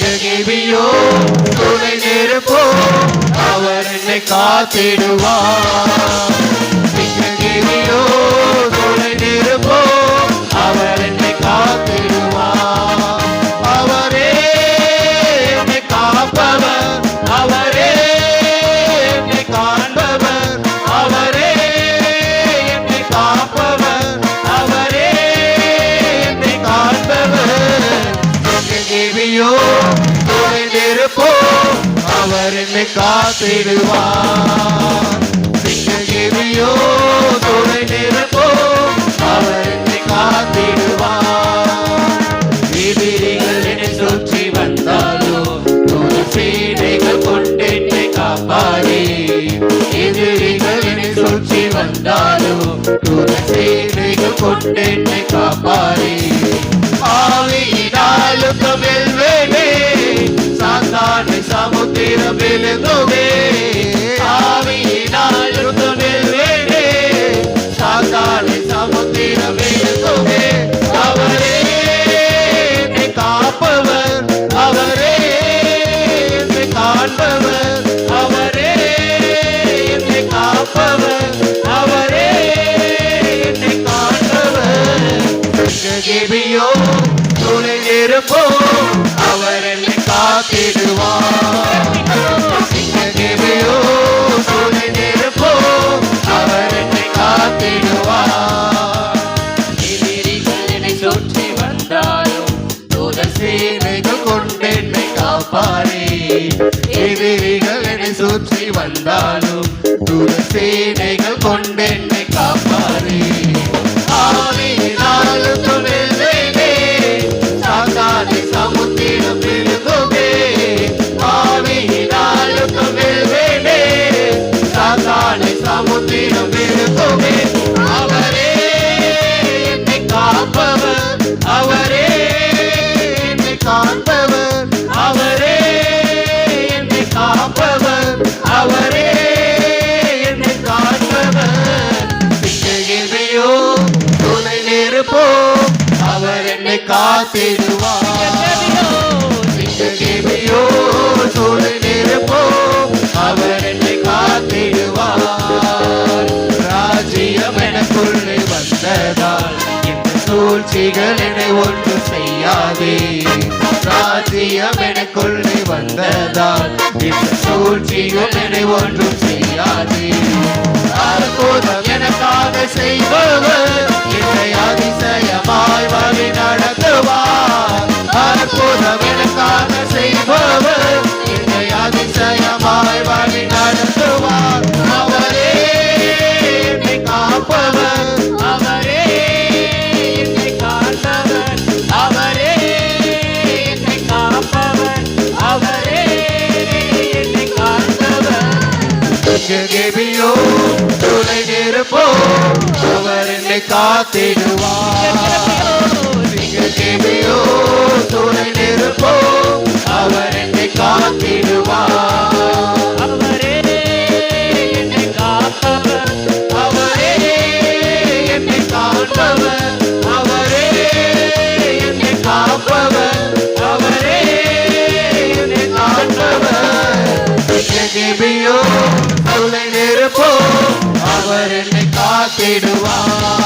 ஜெகிபியோ துணை நெருப்போ அவர் என்னை காத்திடுவார். தேவியோ துணைந்திருப்போ அவர் என்னை காத்திடுவார். சிங்ககிரியோ துணைந்திருப்போ அவர் என்னை காத்திடுவார். எதிரிகள் என்னை சுற்றி வந்தாலோ? ஒரு சீனைகள் கொண்டு என்னை காப்பாரே. எதிரிகள் என்னை சுற்றி வந்தாலோ? ஒரு சீனைகள் கொண்டு என்னை காப்பாரே. ஆவியினாலும் வெல்வேனே சாத்தானை சமுத்திரம் விழுங்குவே ஆவியினாலும் வெல்வேனே சாத்தானை அவர் என்னை காத்திடுவார். நெருப்போ அவர் என்னை காத்திடுவார். நெருப்போ அவர் என்னை காத்திடுவார். ராஜ்யம் எனக்குள்ளே வந்ததால் இந்த சூழ்ச்சிகள் என்னை ஒன்று செய்யாதே. ராஜ்யம் எனக்குள்ளே வந்ததால் இந்த சூழ்ச்சிகள் என்னை ஒன்றும் இங்கு கேபியோ துணை இருப்போம் அவர் என்னை காத்திடுவார் இங்கு கேபியோ துணை இருப்போம் அவர் என்னை காத்திடுவார் Give me your தேடுவார்